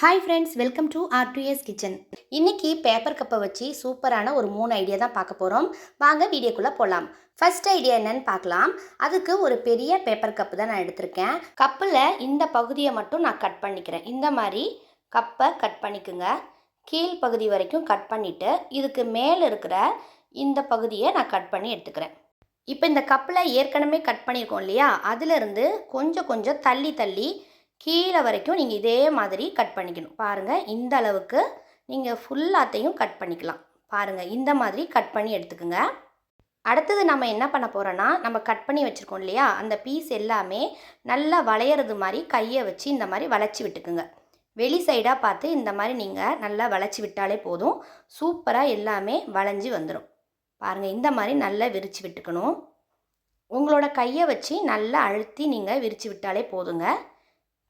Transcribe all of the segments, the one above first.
Hi friends welcome to our kitchen இன்னைக்கு paper கப்பை வச்சு சூப்பரான ஒரு மூணு ஐடியா தான் பார்க்க போகிறோம் வாங்க வீடியோக்குள்ளே போகலாம் ஃபர்ஸ்ட் ஐடியா என்னன்னு பார்க்கலாம். அதுக்கு ஒரு பெரிய பேப்பர் கப்பு தான் நான் எடுத்திருக்கேன். கப்பில் இந்த பகுதியை மட்டும் நான் கட் பண்ணிக்கிறேன். இந்த மாதிரி கப்பை கட் பண்ணிக்கோங்க. கீழ் பகுதி வரைக்கும் கட் பண்ணிவிட்டு இதுக்கு மேலே இருக்கிற இந்த பகுதியை நான் கட் பண்ணி எடுத்துக்கிறேன். இப்போ இந்த கப்பில் ஏற்கனவே கட் பண்ணியிருக்கோம் இல்லையா? அதிலிருந்து கொஞ்சம் கொஞ்சம் தள்ளி தள்ளி கீழே வரைக்கும் நீங்கள் இதே மாதிரி கட் பண்ணிக்கணும். பாருங்கள் இந்த அளவுக்கு நீங்கள் ஃபுல்லாத்தையும் கட் பண்ணிக்கலாம். பாருங்கள் இந்த மாதிரி கட் பண்ணி எடுத்துக்கோங்க. அடுத்தது நம்ம என்ன பண்ண போகிறோன்னா நம்ம கட் பண்ணி வச்சுருக்கோம் இல்லையா? அந்த பீஸ் எல்லாமே நல்லா வளையிறது மாதிரி கையை வச்சு இந்த மாதிரி வளைச்சி விட்டுக்குங்க. வெளி சைடாக பார்த்து இந்த மாதிரி நீங்கள் நல்லா வளைச்சி விட்டாலே போதும். சூப்பராக எல்லாமே வளைஞ்சி வந்துடும் பாருங்கள் இந்த மாதிரி நல்லா விரித்து விட்டுக்கணும். உங்களோட கையை வச்சு நல்லா அழுத்தி நீங்கள் விரித்து விட்டாலே போதுங்க.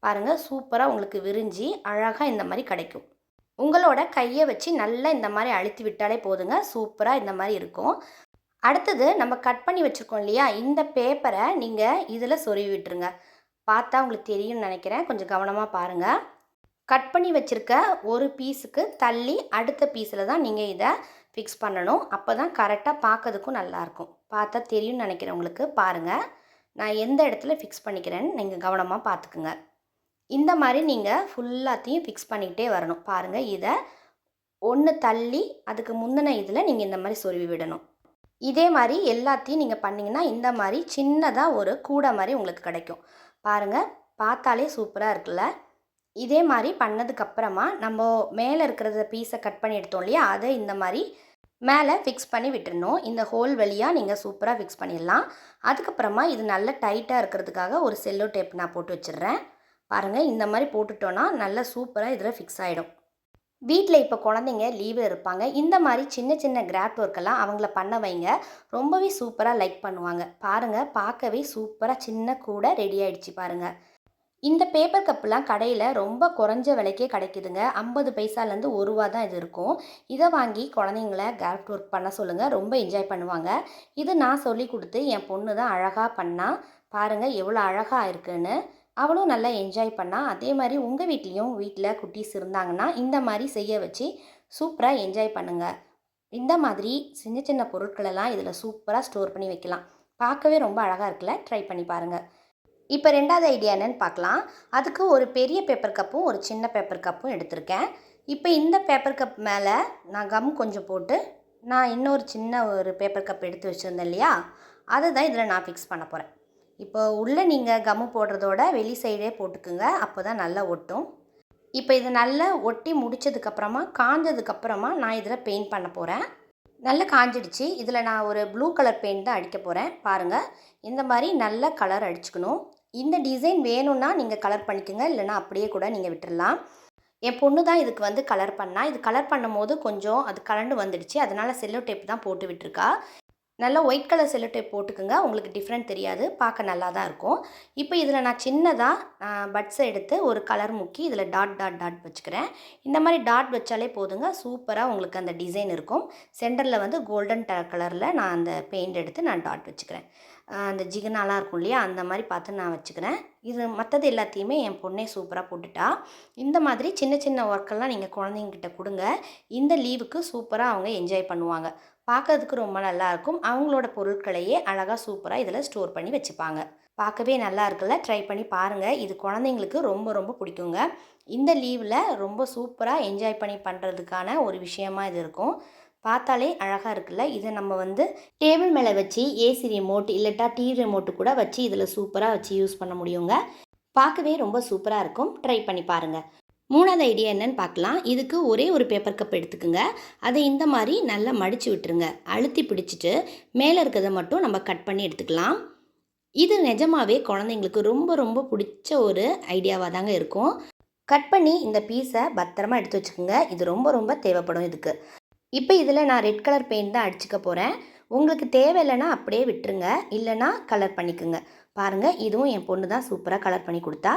பாருங்கள் சூப்பராக உங்களுக்கு விரிஞ்சு அழகாக இந்த மாதிரி கிடைக்கும். உங்களோட கையை வச்சு நல்லா இந்த மாதிரி அழுத்தி விட்டாலே போதுங்க சூப்பராக இந்த மாதிரி இருக்கும். அடுத்தது நம்ம கட் பண்ணி வச்சுருக்கோம் இல்லையா இந்த பேப்பரை நீங்கள் இதில் சொருவி விட்டுருங்க. பார்த்தா உங்களுக்கு தெரியும்னு நினைக்கிறேன் கொஞ்சம் கவனமாக பாருங்கள் கட் பண்ணி வச்சுருக்க ஒரு பீஸுக்கு தள்ளி அடுத்த பீஸில் தான் நீங்கள் இதை ஃபிக்ஸ் பண்ணணும். அப்போ தான் கரெக்டாக பார்க்கறதுக்கும் நல்லாயிருக்கும் பார்த்தா தெரியும்னு நினைக்கிறேன் உங்களுக்கு பாருங்கள் நான் எந்த இடத்துல ஃபிக்ஸ் பண்ணிக்கிறேன்னு நீங்கள் கவனமாக பார்த்துக்குங்க. இந்த மாதிரி நீங்கள் ஃபுல்லாத்தையும் ஃபிக்ஸ் பண்ணிக்கிட்டே வரணும். பாருங்கள் இதை ஒன்று தள்ளி அதுக்கு முந்தின இதில் நீங்கள் இந்த மாதிரி சொருவி விடணும். இதே மாதிரி எல்லாத்தையும் நீங்கள் பண்ணிங்கன்னா இந்த மாதிரி சின்னதாக ஒரு கூடை மாதிரி உங்களுக்கு கிடைக்கும். பாருங்கள் பார்த்தாலே சூப்பராக இருக்குல்ல? இதே மாதிரி பண்ணதுக்கப்புறமா நம்ம மேலே இருக்கிறத பீஸை கட் பண்ணி எடுத்தோம் இல்லையா? அதை இந்த மாதிரி மேலே ஃபிக்ஸ் பண்ணி விட்டுறணும். இந்த ஹோல் வழியாக நீங்கள் சூப்பராக ஃபிக்ஸ் பண்ணிடலாம். அதுக்கப்புறமா இது நல்ல டைட்டாக இருக்கிறதுக்காக ஒரு செல்லோ டேப் நான் போட்டு வச்சிடுறேன். பாருங்கள் இந்த மாதிரி போட்டுட்டோன்னா நல்லா சூப்பராக இதில் ஃபிக்ஸ் ஆகிடும் வீட்டில் இப்போ குழந்தைங்க லீவில் இருப்பாங்க. இந்த மாதிரி சின்ன சின்ன கிராஃப்ட் ஒர்க்கெல்லாம் அவங்கள பண்ண வைங்க. ரொம்பவே சூப்பராக லைக் பண்ணுவாங்க. பாருங்கள் பார்க்கவே சூப்பராக சின்ன கூட ரெடி ஆயிடுச்சு பாருங்கள் இந்த பேப்பர் கப்புலாம் கடையில் ரொம்ப குறைஞ்ச விலைக்கே கிடைக்குதுங்க. ஐம்பது பைசாலேருந்து ஒரு ரூபா தான் இது இருக்கும். இதை வாங்கி குழந்தைங்கள கிராஃப்ட் ஒர்க் பண்ண சொல்லுங்கள் ரொம்ப என்ஜாய் பண்ணுவாங்க. இது நான் சொல்லி கொடுத்து என் பொண்ணு தான் அழகாக பண்ணால் பாருங்கள் எவ்வளோ அழகாக இருக்குன்னு. அவளும் நல்லா என்ஜாய் பண்ணா. அதே மாதிரி உங்கள் வீட்லேயும் வீட்டில் குட்டீஸ் இருந்தாங்கன்னா இந்த மாதிரி செய்ய வச்சு சூப்பராக என்ஜாய் பண்ணுங்கள் இந்த மாதிரி சின்ன சின்ன பொருட்களெல்லாம் இதில் சூப்பராக ஸ்டோர் பண்ணி வைக்கலாம். பார்க்கவே ரொம்ப அழகாக இருக்குல்ல? ட்ரை பண்ணி பாருங்கள் இப்போ ரெண்டாவது ஐடியா என்னன்னு பார்க்கலாம். அதுக்கு ஒரு பெரிய பேப்பர் கப்பும் ஒரு சின்ன பேப்பர் கப்பும் எடுத்திருக்கேன். இப்போ இந்த பேப்பர் கப் மேலே நான் கம் கொஞ்சம் போட்டு நான் இன்னொரு சின்ன ஒரு பேப்பர் கப் எடுத்து வச்சுருந்தேன் இல்லையா? அதை தான் இதில் நான் ஃபிக்ஸ் பண்ண போகிறேன் இப்போ உள்ளே நீங்கள் கம்மு போடுறதோட வெளி சைடே போட்டுக்குங்க. அப்போ தான் நல்லா ஒட்டும். இப்போ இதை நல்லா ஒட்டி முடிச்சதுக்கப்புறமா காஞ்சதுக்கப்புறமா நான் இதில் பெயிண்ட் பண்ண போகிறேன் நல்லா காஞ்சிடுச்சு. இதில் நான் ஒரு ப்ளூ கலர் பெயிண்ட் தான் அடிக்க போகிறேன் பாருங்கள் இந்த மாதிரி நல்ல கலர் அடிச்சுக்கணும். இந்த டிசைன் வேணும்னா நீங்கள் கலர் பண்ணிக்கோங்க. இல்லைனா அப்படியே கூட நீங்கள் விட்டுடலாம் என் பொண்ணு தான் இதுக்கு வந்து கலர் பண்ணால் இது கலர் பண்ணும்போது கொஞ்சம் அது கலண்டு வந்துடுச்சு. அதனால் செல்லோ டேப் தான் போட்டு விட்டுருக்கா. நல்லா ஒயிட் கலர் செல்லோ டேப் உங்களுக்கு டிஃப்ரெண்ட் தெரியாது. பார்க்க நல்லா தான் இருக்கும். இப்போ இதில் நான் சின்னதாக பட்ஸை எடுத்து ஒரு கலர் முக்கி இதில் டாட் டாட் டாட் வச்சுக்கிறேன். இந்த மாதிரி டாட் வச்சாலே போதுங்க. சூப்பராக உங்களுக்கு அந்த டிசைன் இருக்கும். சென்டரில் வந்து கோல்டன் கலரில் நான் அந்த பெயிண்ட் எடுத்து நான் டாட் வச்சுக்கிறேன். அந்த ஜிகனாலாம் இருக்கும் இல்லையா? அந்த மாதிரி பார்த்து நான் வச்சுக்கிறேன். இது மற்றது எல்லாத்தையுமே என் பொண்ணே சூப்பராக போட்டுட்டா. இந்த மாதிரி சின்ன சின்ன ஒர்க்கெல்லாம் நீங்கள் குழந்தைங்கிட்ட கொடுங்க. இந்த லீவுக்கு சூப்பராக அவங்க என்ஜாய் பண்ணுவாங்க. பார்க்கறதுக்கு ரொம்ப நல்லாயிருக்கும் அவங்களோட பொருட்களையே அழகாக சூப்பராக இதில் ஸ்டோர் பண்ணி வச்சுப்பாங்க. பார்க்கவே நல்லா இருக்குல்ல? ட்ரை பண்ணி பாருங்கள் இது குழந்தைங்களுக்கு ரொம்ப ரொம்ப பிடிக்குங்க. இந்த லீவில் ரொம்ப சூப்பராக என்ஜாய் பண்ணி பண்ணுறதுக்கான ஒரு விஷயமா இது இருக்கும். பார்த்தாலே அழகாக இருக்குல்ல? இதை நம்ம வந்து டேபிள் மேலே வச்சு ஏசி ரிமோட் இல்லட்டா டிவி ரிமோட்டு கூட வச்சு இதில் சூப்பராக வச்சு யூஸ் பண்ண முடியுங்க. பார்க்கவே ரொம்ப சூப்பராக இருக்கும். ட்ரை பண்ணி பாருங்கள் மூணாவது ஐடியா என்னன்னு பார்க்கலாம். இதுக்கு ஒரே ஒரு பேப்பர் கப் எடுத்துக்கோங்க. அதை இந்த மாதிரி நல்லா மடித்து விட்டுருங்க. அழுத்தி பிடிச்சிட்டு மேலே இருக்கிறத மட்டும் நம்ம கட் பண்ணி எடுத்துக்கலாம். இது நிஜமாவே குழந்தைங்களுக்கு ரொம்ப ரொம்ப பிடிச்ச ஒரு ஐடியாவாக தாங்க இருக்கும். கட் பண்ணி இந்த பீஸை பத்திரமா எடுத்து வச்சுக்கோங்க. இது ரொம்ப ரொம்ப தேவைப்படும் இதுக்கு. இப்போ இதில் நான் ரெட் கலர் பெயிண்ட் தான் அடிச்சுக்க போகிறேன் உங்களுக்கு தேவையில்லைன்னா அப்படியே விட்டுருங்க. இல்லைன்னா கலர் பண்ணிக்கோங்க. பாருங்கள் இதுவும் என் பொண்ணு தான் சூப்பராக கலர் பண்ணி கொடுத்தா.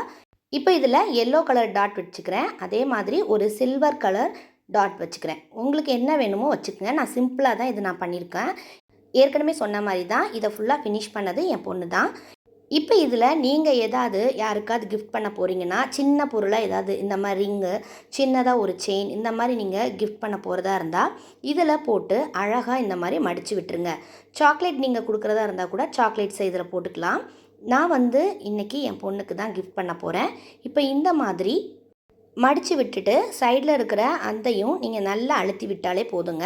இப்போ இதில் எல்லோ கலர் டாட் வச்சுக்கிறேன். அதே மாதிரி ஒரு சில்வர் கலர் டாட் வச்சுக்கிறேன். உங்களுக்கு என்ன வேணுமோ வச்சுக்கோங்க. நான் சிம்பிளாக தான் இது நான் பண்ணியிருக்கேன். ஏற்கனவே சொன்ன மாதிரி தான் இதை ஃபுல்லாக ஃபினிஷ் பண்ணது என் பொண்ணு தான். இப்போ இதில் நீங்கள் ஏதாவது யாருக்காவது கிஃப்ட் பண்ண போகிறீங்கன்னா சின்ன பொருளாக ஏதாவது இந்த மாதிரி ரிங்கு சின்னதாக ஒரு செயின் இந்த மாதிரி நீங்கள் கிஃப்ட் பண்ண போகிறதா இருந்தால் இதில் போட்டு அழகாக இந்த மாதிரி மடித்து விட்டுருங்க. சாக்லேட் நீங்கள் கொடுக்குறதா இருந்தால் கூட சாக்லேட்ஸை இதில் போட்டுக்கலாம். நான் வந்து இன்றைக்கி என் பொண்ணுக்கு தான் கிஃப்ட் பண்ண போகிறேன் இப்போ இந்த மாதிரி மடித்து விட்டுட்டு சைடில் இருக்கிற அந்தையும் நீங்கள் நல்லா அழுத்தி விட்டாலே போதுங்க.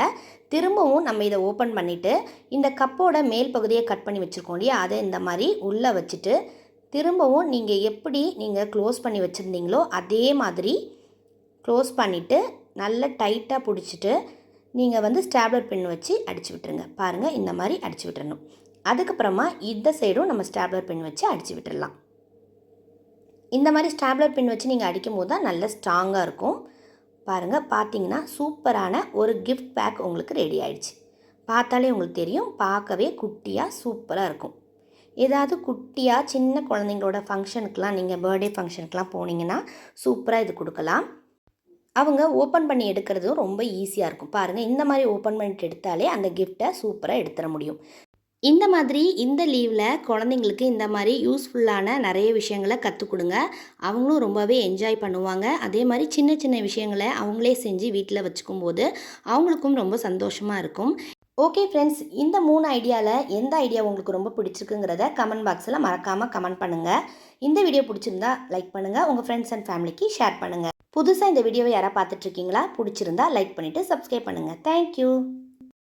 திரும்பவும் நம்ம இதை ஓப்பன் பண்ணிவிட்டு இந்த கப்போட மேல் பகுதியை கட் பண்ணி வச்சுருக்கோம் இல்லையா? அதை இந்த மாதிரி உள்ளே வச்சுட்டு திரும்பவும் நீங்கள் எப்படி நீங்கள் க்ளோஸ் பண்ணி வச்சுருந்தீங்களோ அதே மாதிரி க்ளோஸ் பண்ணிவிட்டு நல்லா டைட்டாக பிடிச்சிட்டு நீங்கள் வந்து ஸ்டாப்லர் பின் வச்சு அடித்து விட்டுருங்க. பாருங்கள் இந்த மாதிரி அடித்து விட்டுறணும். அதுக்கப்புறமா இந்த சைடும் நம்ம ஸ்டாப்லர் பின் வச்சு அடித்து விட்டுடலாம். இந்த மாதிரி ஸ்டாப்லர் பின் வச்சு நீங்கள் அடிக்கும் போது தான் நல்ல ஸ்ட்ராங்காக இருக்கும். பாருங்கள் பார்த்தீங்கன்னா சூப்பரான ஒரு கிஃப்ட் பேக் உங்களுக்கு ரெடி ஆயிடுச்சு. பார்த்தாலே உங்களுக்கு தெரியும் பார்க்கவே குட்டியாக சூப்பராக இருக்கும். ஏதாவது குட்டியாக சின்ன குழந்தைங்களோட ஃபங்க்ஷனுக்கெலாம் நீங்கள் பர்த்டே ஃபங்க்ஷனுக்கெலாம் போனீங்கன்னா சூப்பராக இது கொடுக்கலாம். அவங்க ஓப்பன் பண்ணி எடுக்கிறதும் ரொம்ப ஈஸியாக இருக்கும். பாருங்கள் இந்த மாதிரி ஓப்பன் பண்ணிட்டு எடுத்தாலே அந்த கிஃப்ட்டை சூப்பராக எடுத்துட முடியும். இந்த மாதிரி இந்த லீவில் குழந்தைங்களுக்கு இந்த மாதிரி யூஸ்ஃபுல்லான நிறைய விஷயங்களை கற்றுக் கொடுங்க. அவங்களும் ரொம்பவே என்ஜாய் பண்ணுவாங்க. அதே மாதிரி சின்ன சின்ன விஷயங்களை அவங்களே செஞ்சு வீட்டில் வச்சுக்கும் போது அவங்களுக்கும் ரொம்ப சந்தோஷமாக இருக்கும். ஓகே ஃப்ரெண்ட்ஸ் இந்த மூணு ஐடியாவில் எந்த ஐடியா உங்களுக்கு ரொம்ப பிடிச்சிருக்குங்கிறத கமெண்ட் பாக்ஸில் மறக்காமல் கமெண்ட் பண்ணுங்கள் இந்த வீடியோ பிடிச்சிருந்தா லைக் பண்ணுங்கள் உங்கள் ஃப்ரெண்ட்ஸ் அண்ட் ஃபேமிலிக்கு ஷேர் பண்ணுங்கள் புதுசாக இந்த வீடியோவை யாராவது பார்த்துட்ருக்கீங்களா பிடிச்சிருந்தா லைக் பண்ணிவிட்டு சப்ஸ்கிரைப் பண்ணுங்கள் தேங்க்யூ